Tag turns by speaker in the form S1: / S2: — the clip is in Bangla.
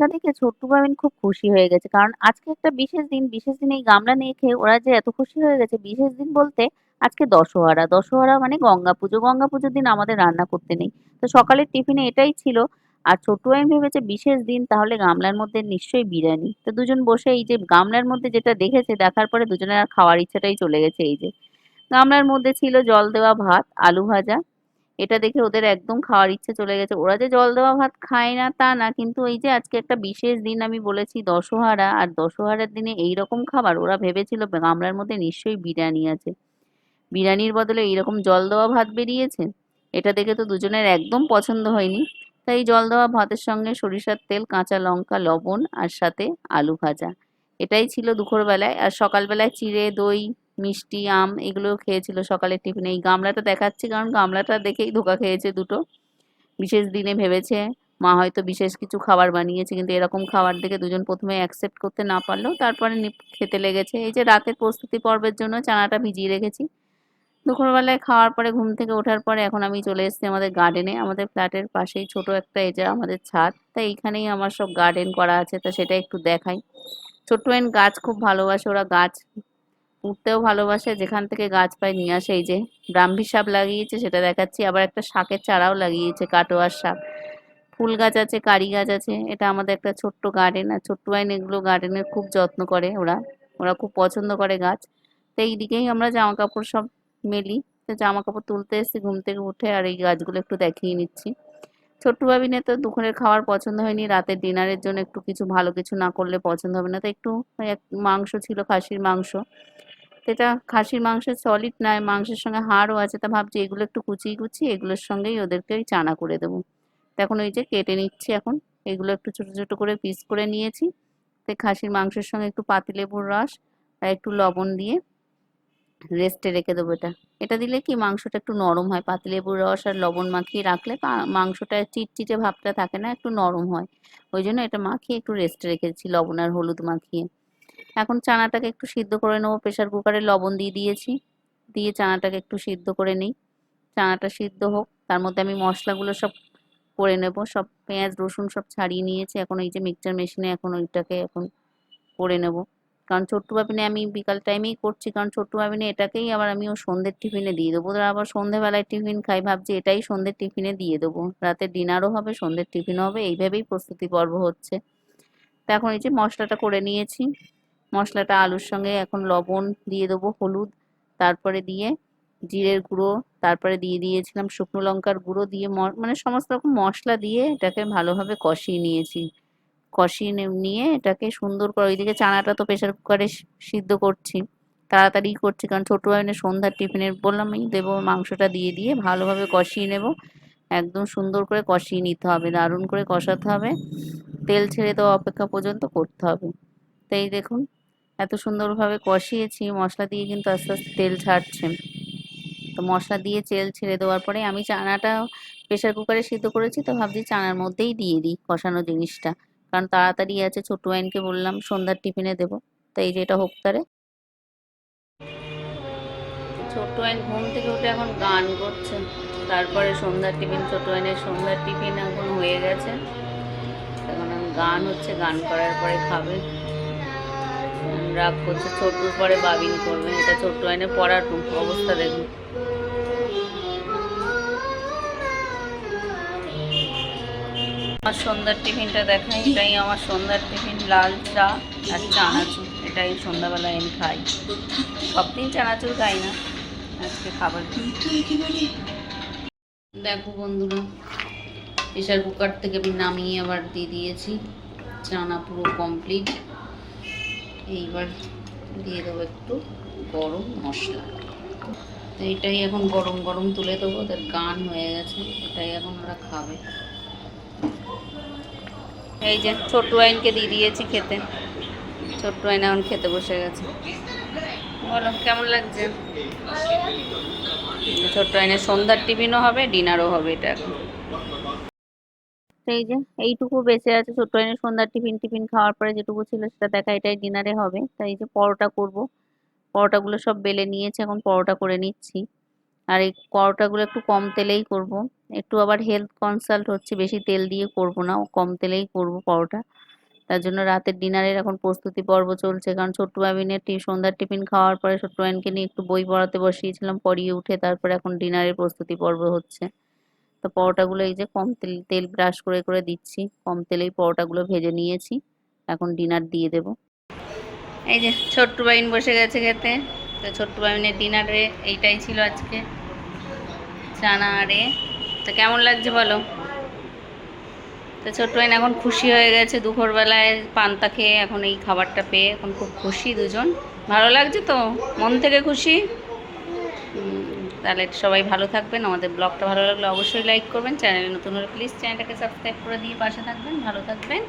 S1: গামলাটা দেখে ছোট্টু বাবিন খুব খুশি হয়ে গেছে। কারণ আজকে একটা বিশেষ দিন বিশেষ দিন এই গামলা নিয়ে খেয়ে ওরা যে এত খুশি হয়ে গেছে, বিশেষ দিন বলতে আজকে দশহরা। দশহরা মানে গঙ্গা পুজো। গঙ্গা পুজোর দিন আমাদের রান্না করতে নেই। তো সকালের টিফিনে এটাই ছিল। আর ছোট্টু বাবিন ভেবেছে বিশেষ দিন, তাহলে গামলার মধ্যে নিশ্চয়ই বিরিয়ানি। তো দুজন বসে এই যে গামলার মধ্যে যেটা দেখেছে, দেখার পরে দুজনের আর খাওয়ার ইচ্ছাটাই চলে গেছে এই যে। গামলার মধ্যে ছিল জল দেওয়া ভাত, আলু ভাজা এটা দেখে ওদের একদম খাওয়ার ইচ্ছে চলে গেছে। ওরা যে জল দেওয়া ভাত খায় না, তা না, কিন্তু এই যে আজকে একটা বিশেষ দিন আমি বলেছি, দশহারা। আর দশহারার দিনে এই রকম খাবার, ওরা ভেবেছিল গামলার মধ্যে নিশ্চয়ই বিরিয়ানি আছে। বিরিয়ানির বদলে এইরকম জল দেওয়া ভাত বেরিয়েছে? এটা দেখে তো দুজনের একদম পছন্দ হয়নি। তাই জল দেওয়া ভাতের সঙ্গে সরিষার তেল, কাঁচা লঙ্কা, লবণ আর সাথে আলু ভাজা। এটাই ছিল দুপুরবেলায়। আর সকালবেলায় চিড়ে, দই মিষ্টি, আম এগুলো খেয়েছিল সকালের টিফিনে। এই গামলাটা দেখাচ্ছি কারণ গামলাটা দেখেই ধোকা খেয়েছে দুটো। বিশেষ দিনে ভেবেছে, মা হয়তো বিশেষ কিছু খাবার বানিয়েছে। কিন্তু এরকম খাবার দেখে দুজন প্রথমে অ্যাকসেপ্ট করতে না পারলেও তারপরে খেতে লেগেছে। এই যে রাতের প্রস্তুতি পর্বের জন্য চানাটা ভিজিয়ে রেখেছি। দুপুরবেলায় খাওয়ার পরে ঘুম থেকে ওঠার পরে এখন আমি চলে এসেছি আমাদের গার্ডেনে আমাদের ফ্ল্যাটের পাশেই ছোট একটা এই যে আমাদের ছাদ। তাই এইখানেই আমার সব গার্ডেন করা আছে, তা সেটা একটু দেখাই। ছোট্ট গাছ খুব ভালোবাসে, ওরা গাছ উঠতেও ভালোবাসে, যেখান থেকে গাছ পায় নিয়ে আসে, এই যে ব্রাহ্মী শাক লাগিয়েছে, সেটা দেখাচ্ছি। আবার একটা শাকের চারাও লাগিয়েছে, কাটোয়ার শাক ফুল গাছ আছে, কারি গাছ আছে, এটা আমাদের একটা ছোট্ট গার্ডেন আর ছোট্ট আইন এগুলো গার্ডেনের খুব যত্ন করে ওরা। ওরা খুব পছন্দ করে গাছ। তো এই দিকেই আমরা জামা কাপড় সব মেলি। তো জামা কাপড় তুলতে এসেছি, ঘুম থেকে উঠে আর এই গাছগুলো একটু দেখিয়ে নিচ্ছি। ছোট্ট বাবিনের তো দুপুরের খাওয়ার পছন্দ হয়নি, রাতের ডিনারের জন্য একটু কিছু ভালো কিছু না করলে পছন্দ হবে না। তো একটু এক মাংস ছিল, খাসির মাংস। এটা খাসির মাংসের সলিড নয় মাংসের সঙ্গে হাড়ও আছে, তা ভাবছি এগুলো একটু কুচিয়ে কুচিয়ে এগুলোর সঙ্গেই ওদেরকে ওই চানা করে দেবো। এখন ওই যে কেটে নিচ্ছি এখন, এগুলো একটু ছোট ছোট করে পিস করে নিয়েছি। তো খাসির মাংসের সঙ্গে একটু পাতিলেবুর রস আর একটু লবণ দিয়ে রেস্টে রেখে দেবো এটা। এটা দিলে কি মাংসটা একটু নরম হয় পাতিলেবুর রস আর লবণ মাখিয়ে রাখলে মাংসটা চিটচিটে ভাবটা থাকে না, একটু নরম হয়। ওই জন্য এটা মাখিয়ে একটু রেস্টে রেখেছি লবণ আর হলুদ মাখিয়ে। এখন চানাটাকে একটু সিদ্ধ করে নেব। প্রেশার কুকারে লবণ দিয়ে দিয়েছি। দিয়ে চানাটাকে একটু সিদ্ধ করে নিই। চানাটা সিদ্ধ হোক। তার মধ্যে আমি মশলাগুলো সব করে নেব। সব পেঁয়াজ, রসুন সব ছাড়িয়ে নিয়েছি। এখন এই যে মিক্সচার মেশিনে এখন ওইটাকে এখন করে নেব। কারণ ছোট্টু বাবিনে আমি বিকাল টাইমেই করছি। কারণ ছোট্টু বাবিনে এটাকেই আবার আমি ও সন্ধ্যের টিফিনে দিয়ে দেবো। ওরা আবার সন্ধ্যেবেলায় টিফিন খাই ভাবছি এটাই সন্ধ্যের টিফিনে দিয়ে দেবো। রাতে ডিনারও হবে, সন্ধ্যের টিফিনও হবে। এইভাবেই প্রস্তুতি পর্ব হচ্ছে। তো এখন এই যে মশলাটা করে নিয়েছি। মশলাটা আলুর সঙ্গে এখন লবণ দিয়ে দেবো, হলুদ, তারপরে দিয়ে জিরের গুঁড়ো, তারপরে দিয়ে দিয়েছিলাম শুকনো লঙ্কার গুঁড়ো দিয়ে মানে সমস্ত রকম মশলা দিয়ে এটাকে ভালোভাবে কষিয়ে নিয়েছি। কষিয়ে নিয়ে এটাকে সুন্দর করে, ওইদিকে চানাটা তো প্রেশার কুকারে সিদ্ধ করছি, তাড়াতাড়ি করছি কারণ ছোটো ভাইনের সন্ধ্যার টিফিনের বললাম আমি দেবো মাংসটা দিয়ে দিয়ে ভালোভাবে কষিয়ে নেব, একদম সুন্দর করে কষিয়ে নিতে হবে, দারুণ করে কষাতে হবে, তেল ছেড়ে দেওয়া অপেক্ষা পর্যন্ত করতে হবে। তাই দেখুন এত সুন্দরভাবে কষিয়েছি, মশলা দিয়ে কিন্তু আস্তে আস্তে তেল ছাড়ছে। তো মশলা দিয়ে তেল ছেড়ে দেওয়ার পরে আমি চানাটা প্রেশার কুকারে সিদ্ধ করেছি, তো ভাবছি চানার মধ্যেই দিয়ে দিই কষানো জিনিসটা। কারণ তাড়াতাড়ি আছে ছোট ওয়াইনকে বললাম, সন্ধ্যার টিফিনে দেবো। তো এই যে এটা হোক তারে। ছোট ওয়াইন ঘুম থেকে উঠে এখন গান করছে। তারপরে সন্ধ্যার টিফিন ছোট ওয়াইনের সন্ধ্যার টিফিন এখন হয়ে গেছে। এখন গান হচ্ছে, গান করার পরে খাবে। রাগ করছে ছোট্টুর পরে বাবিন করবে এটা ছোট্ট আইনে পড়ার অবস্থা দেখুন। আমার সন্ধ্যার টিফিনটা দেখাই এটাই আমার সন্ধ্যার টিফিন, লাল চা আর চানাচুর, এটাই সন্ধ্যাবেলায় আমি খাই। সব দিন চানাচুর খাই না, আজকে খাবার দেখো বন্ধুরা প্রেশার কুকার থেকে আমি নামিয়ে আবার দিয়ে দিয়েছি, চানা পুরো কমপ্লিট এইবার দিয়ে দেবো একটু গরম মশলা। তো এটাই এখন গরম গরম তুলে দেবো, ওদের গান হয়ে গেছে, এটাই এখন ওরা খাবে। এই যে ছোট্ট আইনকে দিয়ে দিয়েছি খেতে। ছোট্ট আইন এখন খেতে বসে গেছে। বলো, কেমন লাগছে? ছোট্ট আইনের সন্ধ্যার টিফিনও হবে, ডিনারও হবে এটা এখন। এই যে, এইটুকু বেঁচে আছে, ছোট্ট আইনের সন্ধ্যার টিফিন টিফিন খাওয়ার পরে যেটুকু ছিল সেটা দেখা, এটাই ডিনারে হবে। তাই এই যে পরোটা করব। পরোটাগুলো সব বেলে নিয়েছে, এখন পরোটা করে নিচ্ছি। আর এই পরোটাগুলো একটু কম তেলেই করব। একটু আবার হেলথ কনসাল্ট হচ্ছে, বেশি তেল দিয়ে করব না কম তেলেই করব পরোটা। তার জন্য রাতের ডিনারের এখন প্রস্তুতি পর্ব চলছে, কারণ ছোট্ট বাবিনের টি, সন্ধ্যার টিফিন খাওয়ার পরে ছোট্ট বাবিনকে নিয়ে একটু বই পড়াতে বসিয়েছিলাম, পড়িয়ে উঠে তারপরে এখন ডিনারের প্রস্তুতি পর্ব হচ্ছে। তো পরোটাগুলো এই যে কম তেল তেল ব্রাশ করে করে দিচ্ছি। কম তেলেই পরোটাগুলো ভেজে নিয়েছি। এখন ডিনার দিয়ে দেব। এই যে ছোট্ট বাইন বসে গেছে খেতে। তো ছোট্ট বাইনের ডিনারে এইটাই ছিল আজকে। চানা আরে। তো কেমন লাগছে বলো? তো ছোট্ট বাইন এখন খুশি হয়ে গেছে দুপুরবেলায় পান্তা খেয়ে। এখন এই খাবারটা পেয়ে এখন খুব খুশি দুজন। ভালো লাগছে তো? মন থেকে খুশি? তাহলে সবাই ভালো থাকবেন। আমাদের ব্লগটা ভালো লাগলে অবশ্যই লাইক করবেন। চ্যানেলে নতুন হলে প্লিজ চ্যানেলটাকে সাবস্ক্রাইব করে দিয়ে পাশে থাকবেন। ভালো থাকবেন।